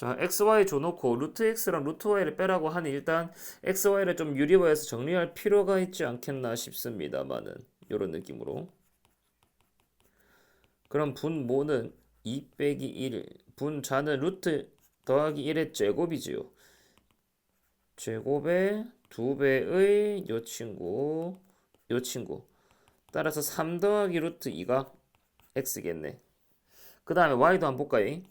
자, xy 줘놓고 루트 x랑 루트 y를 빼라고 하니 일단 x, y를 좀 유리화해서 정리할 필요가 있지 않겠나 싶습니다만은 이런 느낌으로. 그럼 분모는 2 빼기 1 분자는 루트 더하기 1의 제곱이지요. 제곱의 2배의 요 친구 요 친구. 따라서 3 더하기 루트 2가 x겠네. 그 다음에 y도 한번 볼까요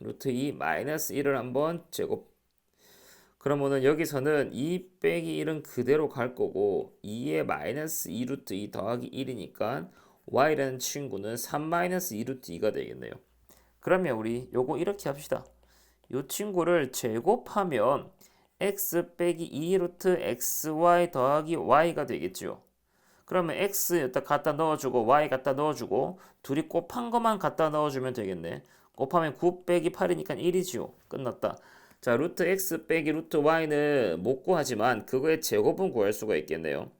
루트 2 마이너스 1을 한번 제곱. 그러면은 여기서는 2 빼기 1은 그대로 갈 거고 2에 마이너스 2 루트 2 더하기 1이니까 y라는 친구는 3 마이너스 2 루트 2가 되겠네요. 그러면 우리 요거 이렇게 합시다. 요 친구를 제곱하면 x 빼기 2 루트 xy 더하기 y가 되겠죠 그러면 x 여기다 갖다 넣어주고 y 갖다 넣어주고 둘이 곱한 것만 갖다 넣어주면 되겠네 곱하면 9 빼기 8이니까 1이지요. 끝났다. 자, 루트 x 빼기 루트 y는 못 구하지만 그거의 제곱은 구할 수가 있겠네요.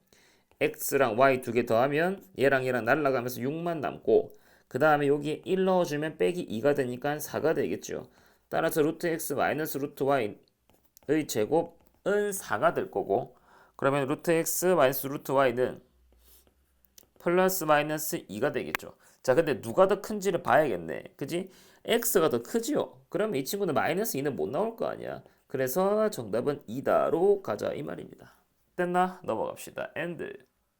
x랑 y 두 개 더하면 얘랑 얘랑 날라가면서 6만 남고 그 다음에 여기에 1 넣어주면 빼기 2가 되니까 4가 되겠죠. 따라서 루트 x 마이너스 루트 y의 제곱은 4가 될 거고 그러면 루트 x 마이너스 루트 y는 플러스 마이너스 2가 되겠죠. 자, 근데 누가 더 큰지를 봐야겠네. 그지? x가 더 크지요. 그러면 이 친구는 마이너스 2는 못 나올 거 아니야. 그래서 정답은 2다로 가자 이 말입니다. 됐나? 넘어갑시다. and